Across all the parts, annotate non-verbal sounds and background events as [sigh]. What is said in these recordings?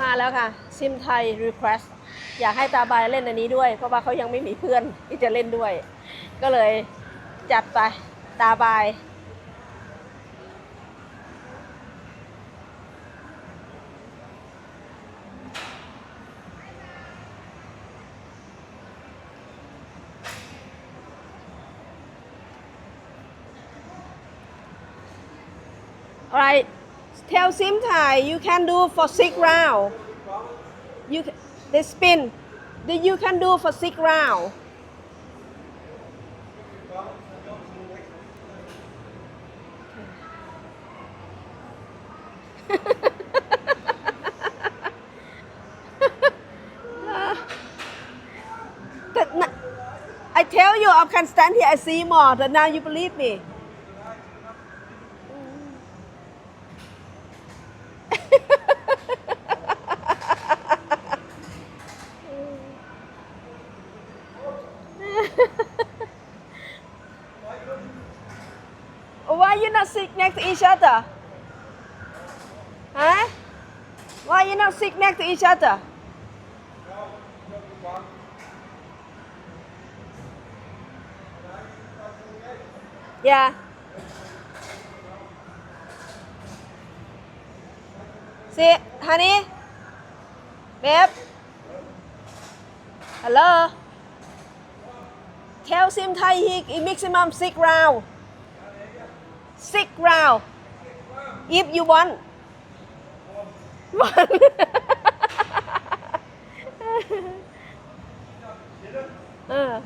มาแล้วค่ะ ซิมไทย Request อยากให้ตาบายเล่นอันนี้ด้วย เพราะว่าเขายังไม่มีเพื่อนที่จะเล่นด้วย ก็เลยจัดไปตาบาย tell Sim Thai you can do for six round. You ca- the spin, the you can do for six round. [laughs] I tell you, I can stand here. I see more. But now you believe me. Why you not sit next to each other? Huh? Why next to each other? Yeah. See, honey? Babe? Hello? Tell Sim Thai he maximum six round. Six round. If you want. [laughs] One. Uh.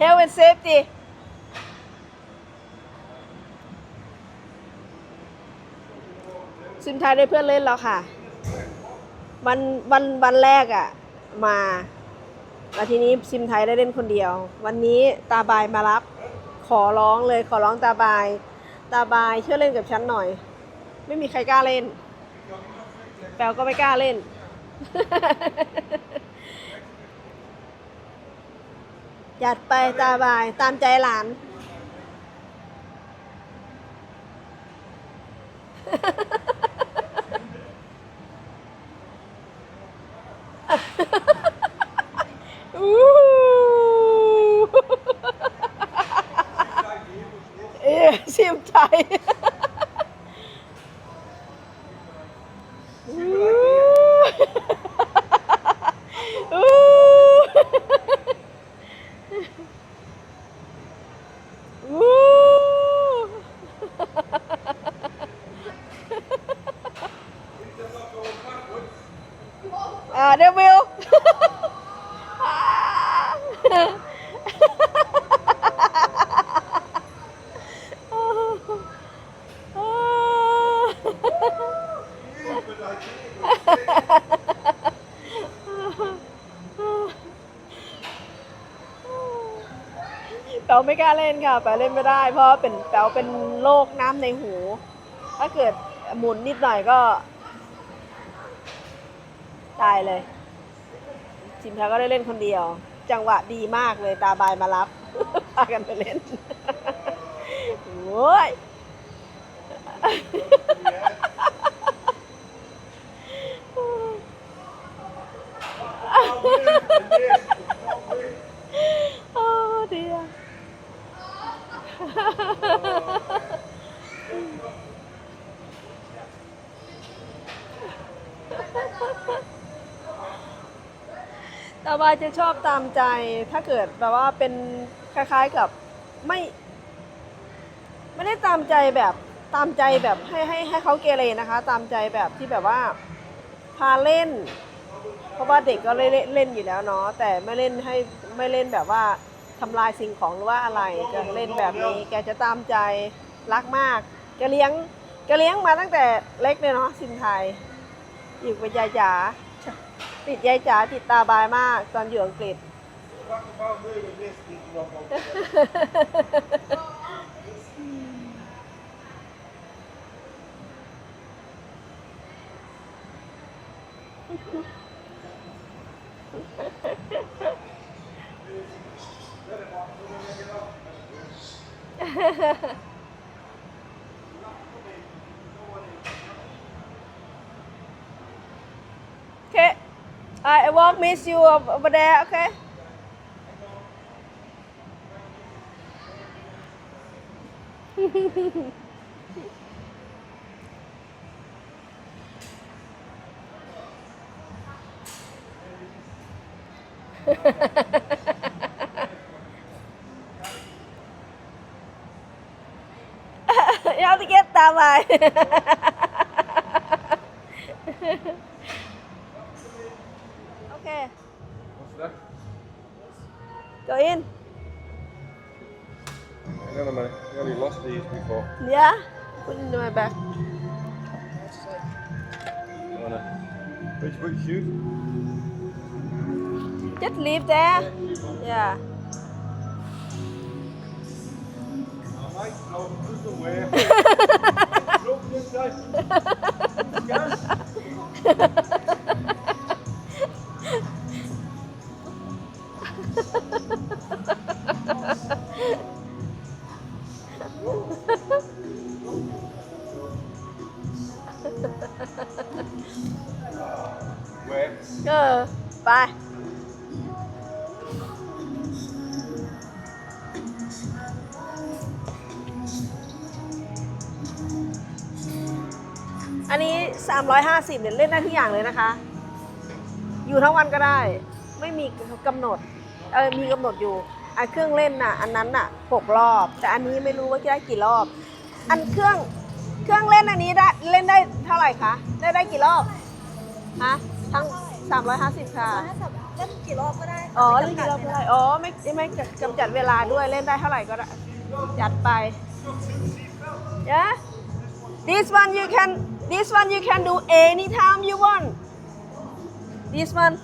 Health and safety ซิมไทยได้เพื่อนเล่นแล้วค่ะ วันวันวันแรกอะ่ะ มาแล้วทีนี้ซิมไทยได้เล่นคนเดียว วันนี้ตาบายมารับ ขอร้องเลยขอร้องตาบาย ตาบายช่วยเล่นกับฉันหน่อย ไม่มีใครกล้าเล่น แปลก็ไม่กล้าเล่น จัดไปตาบายตามใจหลานอู้ เอ๊ะชิมไทยอู้อู้อู้อ่าเดวิล แป ลไม่กล้าเล่นค่ะแปลเล่นไม่ได้ เพราะเป็นแปลเป็นโรคน้ำในหู ถ้าเกิดหมุนนิดหน่อยก็ ตายเลยจิมแพ้ก็ได้เล่นคนเดียว จังหวะดีมากเลยตาบายมารับพากันไปเล่นโอ้ย โอ้เดียตา บายจะชอบตามใจ ถ้าเกิดแบบว่าเป็นคล้ายๆกับไม่ ไม่ได้ตามใจแบบตามใจแบบให้ให้ให้เขาเกเรนะคะ ตามใจแบบที่แบบว่าพาเล่น เพราะว่าเด็กก็เล่นเล่นอยู่แล้วเนาะแต่ไม่เล่นให้ไม่เล่นแบบว่าทำลายสิ่งของหรือว่าอะไรจะเล่นแบบนี้ แกจะตามใจรักมากแกเลี้ยงแกเลี้ยงมาตั้งแต่เล็กเลยเนาะสินไทยอยู่กับยายจ๋า ติดยายจ๋าติดตาบายมากตอนอยู่อังกฤษ What about me with this big rubber? เ I won't miss you over there, okay? [laughs] you have to get that way. [laughs] Yeah, put it in my bag. Wanna... Which, which shoes? Just leave there. Yeah. Alright, [laughs] [laughs] [laughs] 350เนี่ยเล่นได้ทุกอย่างเลยนะคะ อยู่ทั้งวันก็ได้ ไม่มีกำหนดเออมีกำหนดอยู่อันเครื่องเล่นน่ะ อันนั้นน่ะหกรอบ แต่อันนี้ไม่รู้ว่าได้กี่รอบ อันเครื่องเครื่องเล่นอันนี้ได้เล่นได้เท่าไหร่คะได้ได้กี่รอบฮะทั้ง350 ค่ะเล่นกี่รอบก็ได้ค่ะอ๋อไม่เล่นจำกักี่ดรอบเวก็ลาได้อ๋อไม่ไม่จำกัดเวลาด้วยเล่นได้เท่าไหร่ก็ได้จัดไป yeah this one you can this one you can do anytime you want this one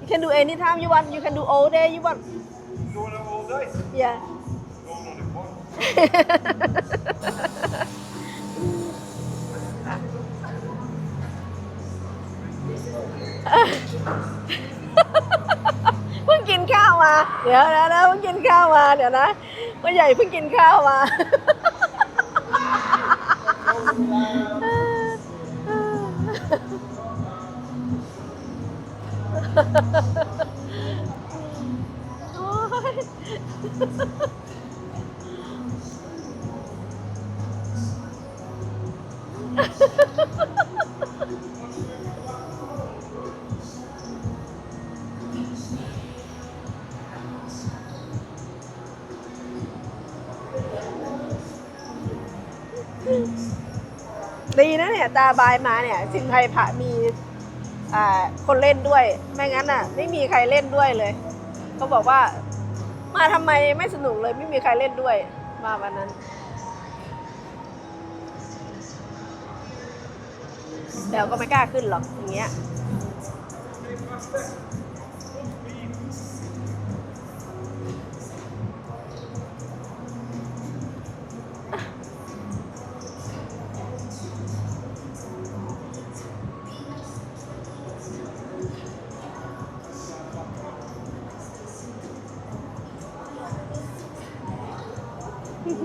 you can do anytime you want you can do all day you want Going out all day? yeah No, no, no. เพิ่งกินข้าวมา เดี๋ยวนะนะเพิ่งกินข้าวมา เดี๋ยวนะพ่อใหญ่เพิ่งกินข้าวมา โอ๊ยดีนะเนี่ย ตาบายมาเนี่ย สินไทยพระมี คนเล่นด้วย ไม่งั้นอะ ไม่มีใครเล่นด้วยเลย เขาบอกว่า มาทำไมไม่สนุกเลย ไม่มีใครเล่นด้วยมาวันนั้น แต่ก็ไม่กล้าขึ้นหรอกอย่างเงี้ย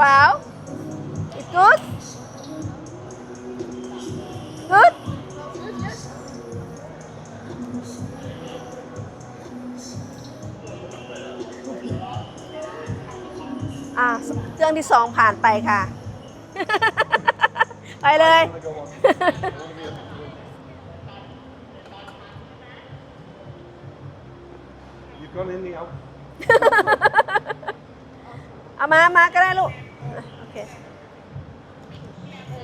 Wow. It's good. Good. อ่าเครื่องที่สองผ่านไปค่ะ ไปเลย Wanna go on? Wanna be a- 'You've gone in the out. เอามา มาก็ได้ลูกอะโอเค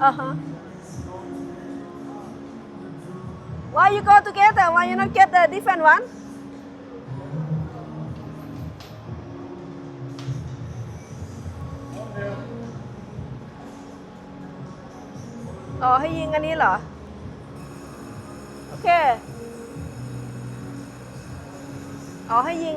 uh-huh why you go together why you not get a different one อ๋อให้ยิงอันนี้เหรอ โอเค อ๋อ ให้ยิง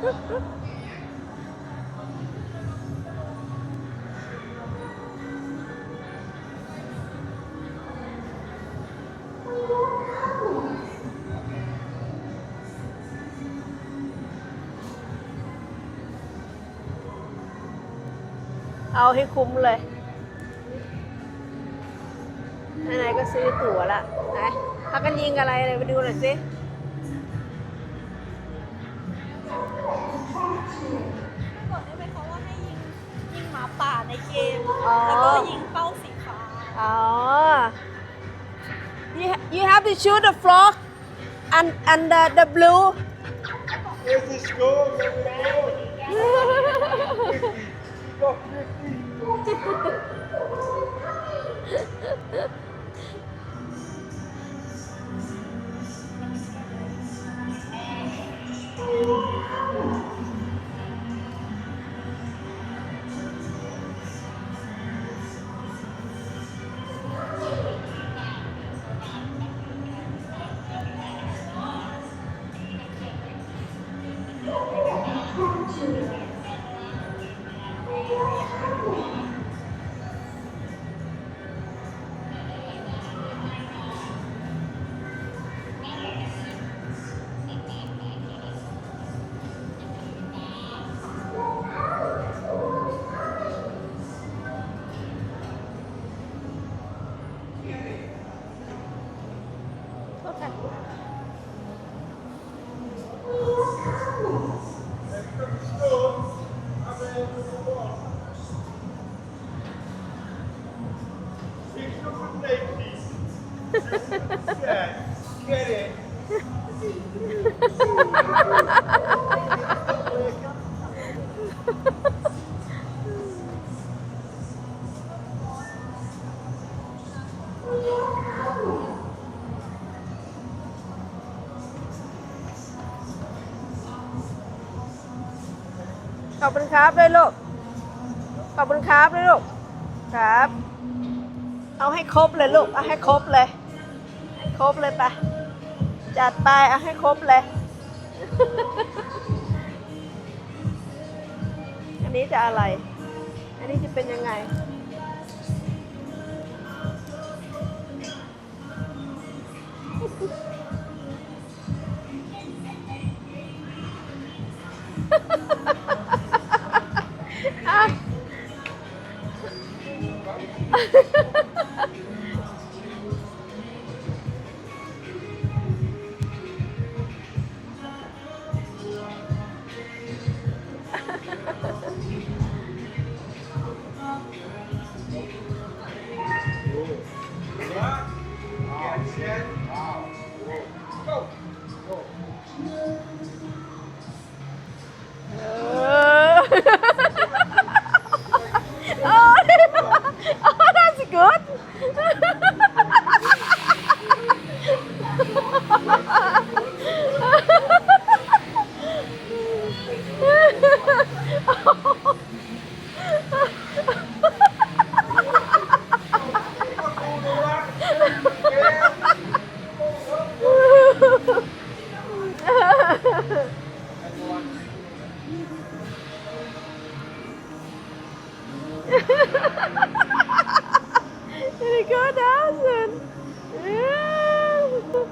เอาให้คุ้มเลยไหนๆก็ซื้อตั๋วละ ไหนพากันยิงอะไรเลยไปดูหน่อยสิ Oh. You, you have to shoot the frog and, and the, the blue. If we score, then we get it. ขอบคุณครับด้วยลูกขอบคุณครับด้วยลูกครับ เอาให้ครบเลยลูก เอาให้ครบเลย ครบเลยปะจัดไปเอาให้ครบเลย อันนี้จะอะไร อันนี้จะเป็นยังไงอะ Very good, Alison. Yeah.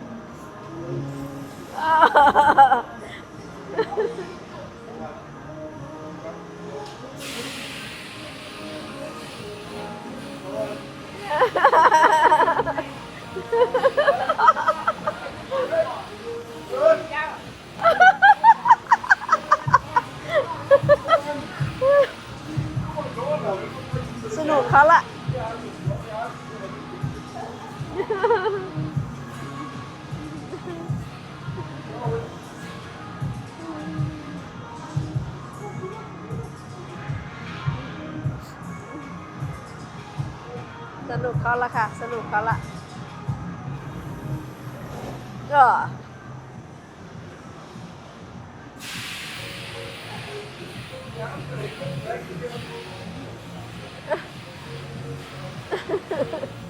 สนุกเขาละค่ะสนุกเขาละก็ส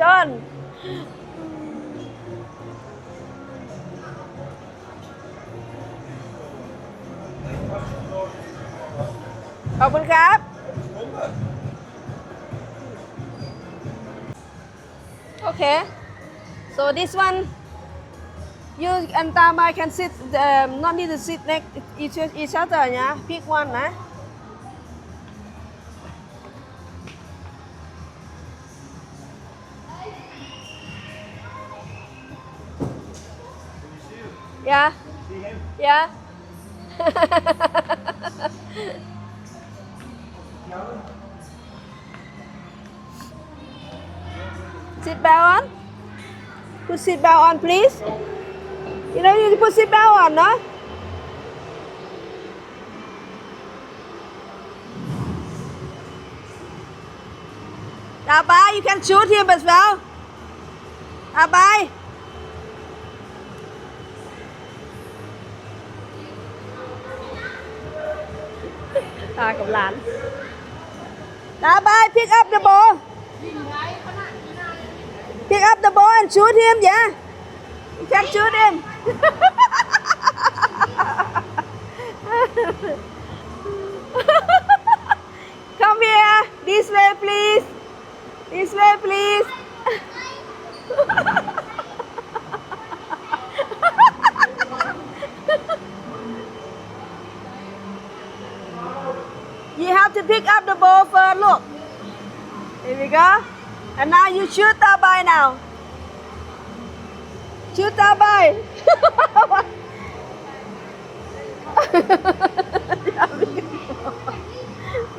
จอนขอบคุณครับโอเค so this one you and Tama can sit um, not need to sit next each, each other นะ pick one นะ Yeah. Yeah. Sit belt on. Put seat belt on, please. You know, you need to put seat belt on, no? Abai, you can shoot him as well. Abai. ตากับหลานตาบาย pick up the ball pick up the ball and shoot him yeah you can shoot him [laughs] come here this way please this way please [laughs] You have to pick up the ball first. Look. Here we go. And now you shoot Tabai now. Shoot Tabai.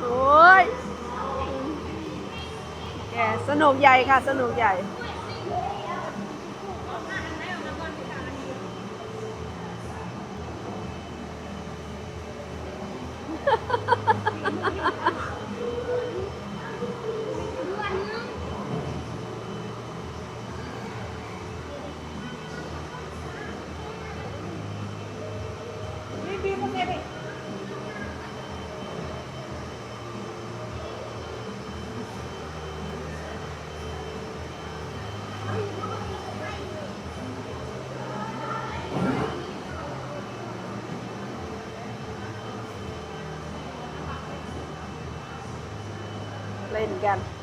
โอ้ยแกสนุกใหญ่ค่ะ สนุกใหญ่ เล่นกันเ